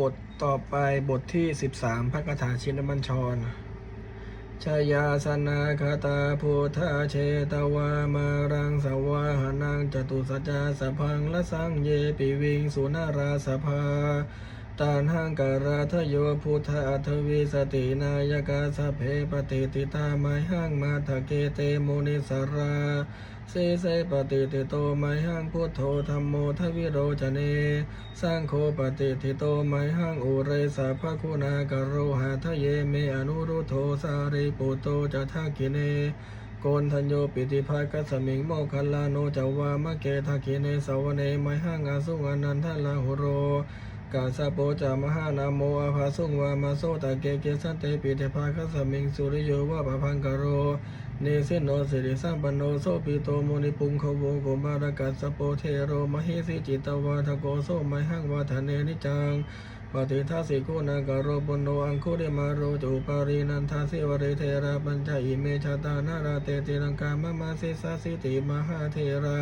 บทต่อไปบทที่ 13พระคาถาชินมัญชร ชยาสนาคาตาพุทธเชตวามารังสวาหนังจตุสัจจาสพังละสังเยปิวิงสุนาราสภา ตานหังการาทโยพุทธอัทวิสตินายกาสเพปฏิติตาไมหังมาทะเกเตโมนิสาราเสเสปฏิติโตไมหังพุทโธธรรมโมทวิโรจเนสร้างโคปฏิทิโตไมหังอุเรสาภคุณากโรหาทะเยเมอนุรุโทสาริปุโตจะทักกิเนโกนทัญโยปิติภาคัสมิงโมคคัลลาโนจาวามะเกทักขิเนสาวเนไมหังอาสุงอนันทลาหุโร กาสะโปจามหานาโมอาภาสุงวามาโซตะเกเกสันเตปิเทภาคัสมิงสุริโยวะปะพังกโรเนสิโนสิริสัมปันโนโสปิโตโมนิปุงขโวโกมารกัสสะโปเทโรมหิสิจิตวาทโกโสไมหังวาทะเนนิจังปฏิทัสสิโกนากโรปุโนอังคุริมาโรจุปารินันทาสิวริเทระปัญจอิเมชาตานาราเตติลังกามะมาสิสาสิติมหาเทรา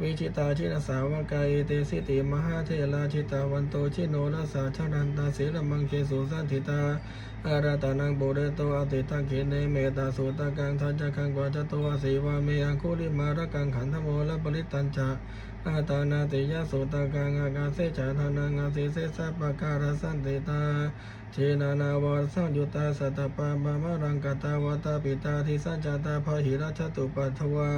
วิชิตาชินสาวกายเตสิติมหาเทราชิตาวันโตชิโนนาสาชนันตาศิลมังเคสุสันติตา อาราตานังบุเรโตอติตังเขเนเมตาสุตากังทัจจังกวาจโตอสีวาเมอังคุริมาระกังขันธโมละปริตัญจะอาตานาติยะโสตกังอากาเสจาทานังอาเสเสสะปะการะสันติตาเชนานาวาสังยุตตาสัตปาบามารังกตาวตาปิตาทิสัจจตาพหิราชตุปัทวา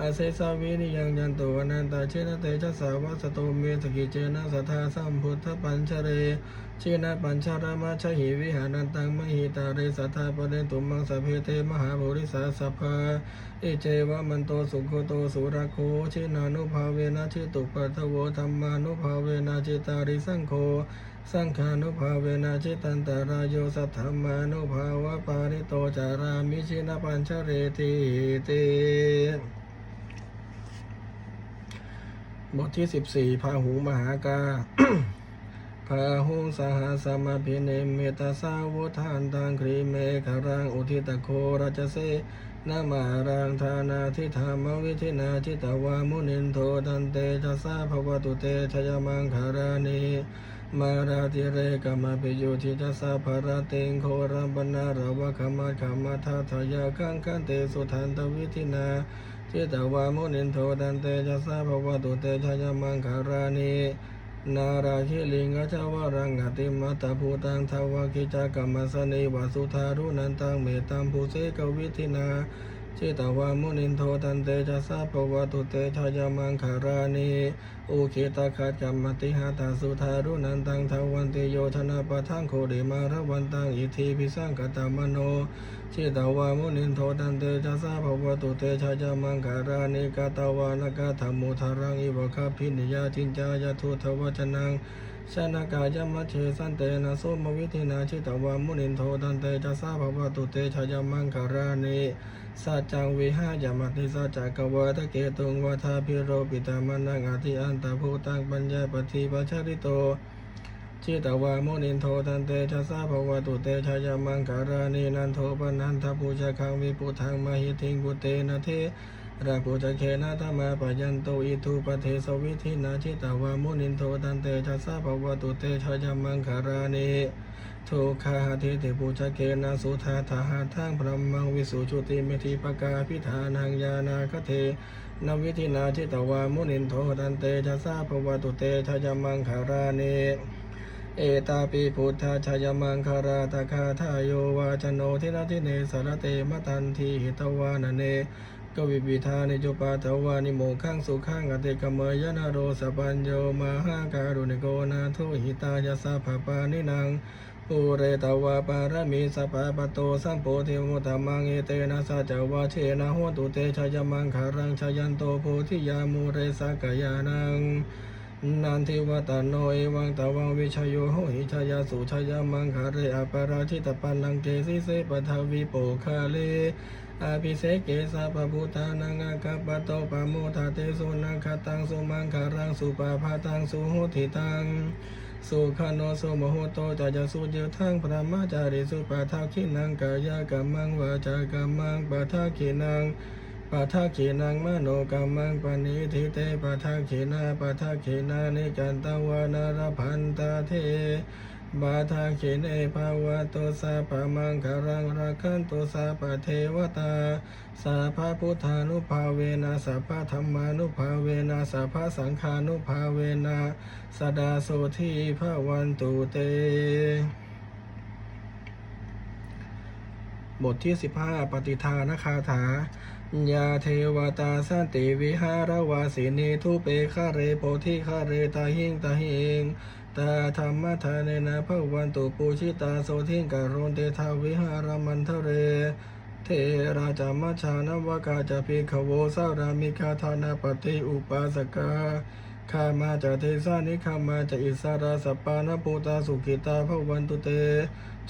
อาเสสาวินิยังยันโตอนันตาเชนเตชะสาวะสโตเมสกิเจนะสัทธาสัมพุทธปัญชเรเชนะปัญชารามาชหิวิหานันตังมหิตาเรสัทธาปเรตุมังสพเพเทมหาบุริสาสภาเอเจวะมันโตสุโคโตสุรโคชินานุภาเวนะชิตุปัทโวธรรมานุภาเวนะจิตาริสังโฆสังขานุภาเวนะจิตันตรายโยสัทธรรมานุภาวะปาริโตจารามิชินปัญชเรติเตบทที่สิบสี่พาหูมหากา พาหุสหสมาพิเนเมตาสาวุทานตังครีเมฆรังอุทิตโคราชเสนามารังธานาทิธามวิธินาจิตวามุนินโทตันเตชะสสาภวตุเตชยมังคารานีมาราติเรกมาปิโยทิจัสสะภาราเตงโครัมปนาระวะขมาขมาทาทายาคังคันเตสุทันตวิธินาจิตวามุนินโทตันเตจัสสะภวตุเตชยมังคารานี นาราคิลิงกชาวรังกติมัตตภูตังทวากิจากรรมสเนวสุธารุนันตังเมตัมภูเสกวิธินา จิตวามุนินโทตันเตจัสสะภวตุเตชยามังคารานีอุคิตาคัจกรรมติหาตาสุธารุนันตังทวันติโยธนาปะทังโคเดมารวันตังอิทิพิสังกตามโนชิตาวามุนินโทตันเตชะสาภวตุเตชะจามังคารานิกาตาวานกาธรรมุทารังอิวะคาพินิยาจินจายาทุทวจนัง ชนากายมัชเชสันเตนะโสมวิธินาชิตวามุนินโทตันเตชะสาภาวตุเตชะจามังคารานิสัจจังวิหายามติสัจจกวาทะเกตุงวาทาพิโรปิตามันังอาทิอันตาภูตังปัญญาปฏิปัชริโตจิตวามุนินโทตันเตชะสาภาวตุเตชะยามังการานีนันโทปนันทภูชะคังวิปุทังมหิทิงปุเตนะเท ราภูชะเคนะธรรมาปยันโตอิทุปเทสวิธินาจิตาวามุนินโทตันเตชะสาภวตุเตชะยามังการานีทุกขาทิเตภูชะเคนะสุธาทหาทังพระมังวิสุชุติเมธิปกาพิธานังยานาคเทนวิธินาจิตาวามุนินโทตันเตชะสาภวตุเตชะยามังคารานีเอตาปิพุทธาชยมังคาราตคาทายโยวาชโนทินาทิเนสารเตมตันทีหิตวานเน กวิปิธานิจุปาทวานิโมขังสุขังอติกมยนาโรสปัญโยมาหาการุณิโกนาโทหิตายาสาภาปานินังปุเรตวาปารมีสปาปโตสัมโพธิมุตมังเอเตนะสัจวาเชนะโหตุเตชยมังคารังชยันโตโพธิยามูเรสักยานังนันทิวัตโนเอวังตวังวิชยโยโหหิชยาสุชยมังคาเรอปาราชิตปันนังเกสิเสปทวิโปคาเล อาภิเสกเกสาปพุทธานังอาคาปโตปะโมทาเตสุนังคตังสุมังคารังสุปาพาตังสุโหติตังสุขโนสุโมโหโตจะจะสุเดียวทั้งพระมาจาริสุปาทาคินังกายากรรมังวาจากรรมังปาทาคินังปปัทาขีนังมโนกรรมังปณิทิเตปัทาขีนาปัทาขีนานิจันตวานารพันตาเท บาทาขีเนภาวะตสาปะมังคารังรักขันตสาปะเทวตา สาพะพุทธานุภาเวนะสาพะธรรมานุภาเวนะสาพะสังฆานุภาเวนะสดาโสทีภาวันตุเต บทที่ 15 ปฏิทานคาถายาเทวตาสันติวิหารวาสินีทุเปคาเรโพธิคาเรตาหิงตาหิง ตาธรรมทานเนนะวันตุปูชิตาโสทิงการุณเตทาวิหารมันทะเร เทราจามัชานวกาจะพิขโวสารามิกาธานาปฏิอุปาสกาข้ามาจากเทสานิข้ามาจากอิสราสปานภูตาสุขิตาภวันตุเต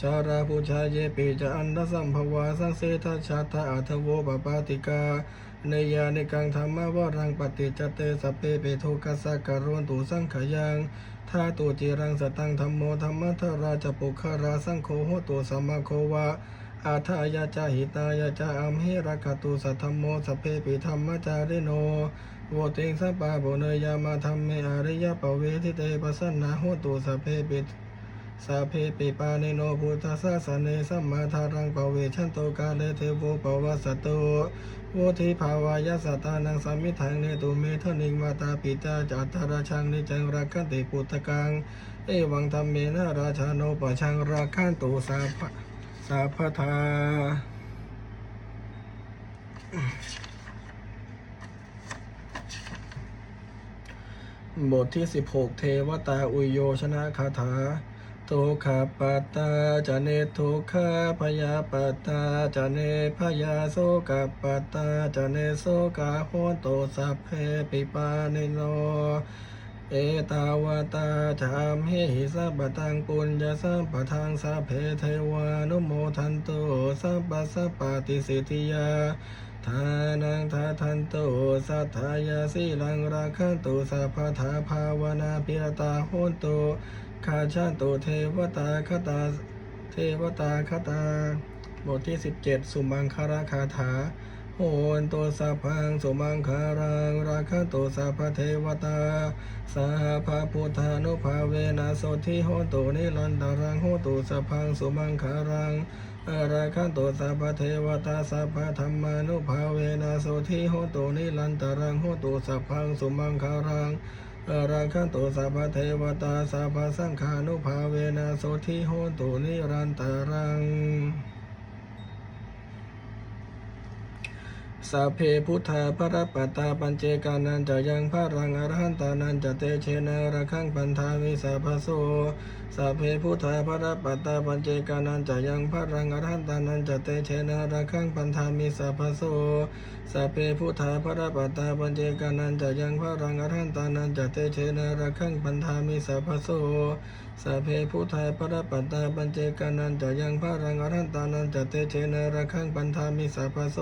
ชาราภูชาเยปิจะอันดสัมภวาสังเสทชาตาอัทโวปปาติกาเนยาในกังธรรมวรังปฏิจเตสเปเปโทกัสสะการุนตุสังขยัง ท่าตุจิรังสตังธรรมโมธรรมทราจปุคาราสังโฆโหตุสัมมาโควาอาทายาจาหิตายาจาอัมหิรักตุสัทธมโมสเพปิธรรมจาริโนโวติงสัปปะโบเนยามาธรรมเมอริยปเวทิเตปัสสนาโหตุสเพปิ สัพเพปิปานิโนพุทธสสสเนสัมมาทารังปเวชันโตกาเลเทโวปวัสสโตโวทิภาวายสตานังสามิทังเนตุเมทนิงมาตาปิตาจัตตาราชังนิจังรักขันติปุตตะกัง เอวังธรรมเมนะราชาโนปชังรักขันตุสาภสาพทาบทที่ 16 เทวตาอุโยชนะคาถา โทขาปัตตาจะเนทุกขาพยาปัตตาจะเนพยาโสกปัตตาจะเนโสกาโหโตสัพเพปิปานิโนเอตาวตาจามเฮหิสัพตังปุญญาสัพพทังสัพเพเทวานุโมทันโตสัพพะสัพปติสิทธิยาทานังทาทันโตสัทธายาสีลังราคันตุสัพพทาภาวนาพิรตาโหนตุ ข้าชาตุเทวตาคตา เทวตาคตา บทที่ 17 สุมังคาราคาถา โหนโตสัพพังสุมังคารังราคะโตสัพพเทวตาสหพาพุทธานุภาเวนะโสทิโหนโตนิรันดารังโหตุสัพพังสุมังคารังอาราคันโตสัพพเทวตาสัพพธรรมานุภาเวนะโสทิโหนโตนิรันดารังโหตุสัพพังสุมังคารัง อาราคันตุสัพพเทวตาสัพพสังฆานุภาเวนะโสทิโหตุนิรันตารัง สัพเพพุทธาปรปัตตาปัญเจกานันจะยังพระรังอรหันตานันจะเตเชนะระคังปันธามิสัพพโสสัพเพพุทธาปรปัตตาปัญเจกานันจะยังพระรังอรหันตานันจะเตเชนะระคังปันธามิสัพพโสสัพเพพุทธาปรปัตตาปัญเจกานันจะยังพระรังอรหันตานันจะเตเชนะระคังปันธามิสัพพโสสัพเพพุทธาปรปัตตาปัญเจกานันจะยังพระรังอรหันตานันจะเตเชนะระคังปันธามิสัพพโส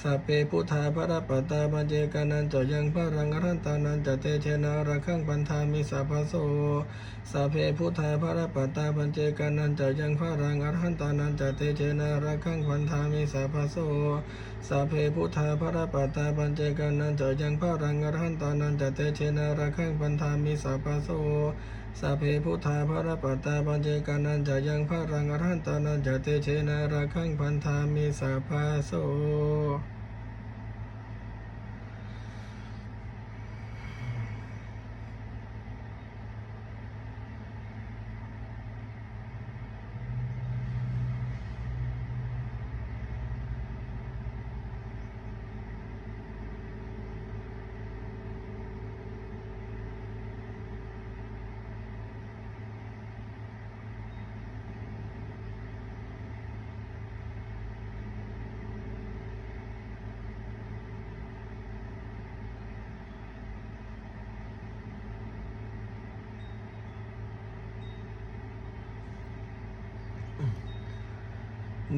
สัพเพพุทธาภรปัตตาปัญเจกานันจะยังพระรังรันตานันจเตเชนะระคังปันธามิสัพพโสสัพเพพุทธาภรปัตตาปัญเจกานันจะยังพระรังอรันตานันจเตเชนะระคังปันธามิสัพพโสสัพเพพุทธาภรปัตตาปัญเจกานันจะยังพระรังอรันตานันจเตเชนะระคังปันธามิสัพพโส สัพเพพุทธาภรปัตตาปัญเจกานันจะยังพระรังอรหันตานันจะเตเชนาระคังพันธามิสัพพโส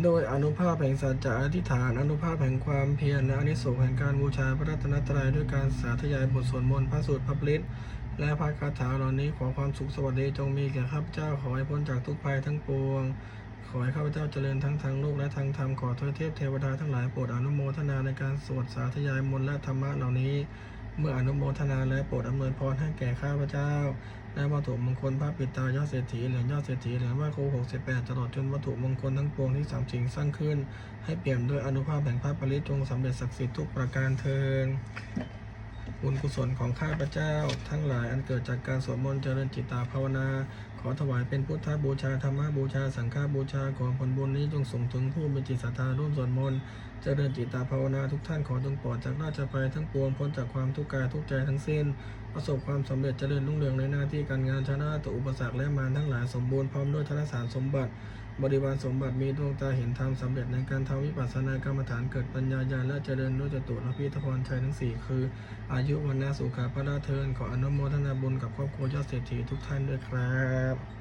โดยอนุภาพแห่งสัจจะอธิษฐาน อนุภาพแห่งความเพียรและอนิสงส์แห่งการบูชาพระรัตนตรัยด้วยการสาธยายบทสวดมนต์พระสูตรพระปริตและพระคาถาเหล่านี้ขอความสุขสวัสดีจงมีแก่ข้าพเจ้าขอให้พ้นจากทุกภัยทั้งปวง ขอให้ข้าพเจ้าเจริญทั้งทางโลกและทางธรรมขอเทวเทพเทวดาทั้งหลายโปรดอนุโมทนาในการสวดสาธยายมนต์และธรรมะเหล่านี้ เมื่ออนุโมทนาและโปรดอำนวยพรให้แก่ข้าพเจ้า และวัตถุมงคลพระปิตายอดเศรษฐีเหรียญยอดเศรษฐีเหรียญว่าโคหกสิบแปดตลอดจนวัตถุมงคลทั้งปวงที่สามสิ่งสร้างขึ้น ให้เปลี่ยนด้วยอนุภาพแห่งพระปริจงสำเร็จศักดิ์สิทธิ์ทุกประการเทินบุญกุศลของข้าพเจ้า ทั้งหลายอันเกิดจากการสวดมนต์เจริญจิตตาภาวนา ขอถวายเป็นพุทธบูชาธรรมบูชา สังฆบูชาขอผลบุญนี้จงส่งถึงผู้มีจิตศรัทธาร่วมสวดมนต์เจริญจิตตาภาวนาทุกท่านขอจงปลอดจากราชภัยทั้งปวงพ้นจากความทุกข์กายทุกใจทั้งสิ้น ประสบความสำเร็จเจริญรุ่งเรืองในหน้าที่การงานชนะต่ออุปสรรคและมารทั้งหลายสมบูรณ์พร้อมด้วยธนสารสมบัติ บริวารสมบัติมีดวงตาเห็นธรรมสำเร็จในการทำวิปัสสนากรรมฐานเกิดปัญญาญาณและเจริญด้วยจตุรพิธพรชัยทั้งสี่คือ อายุวันนาสุขาพระราเทินขออนุโมทนาบุญกับครอบครัวยอดเศรษฐีทุกท่านด้วยครับ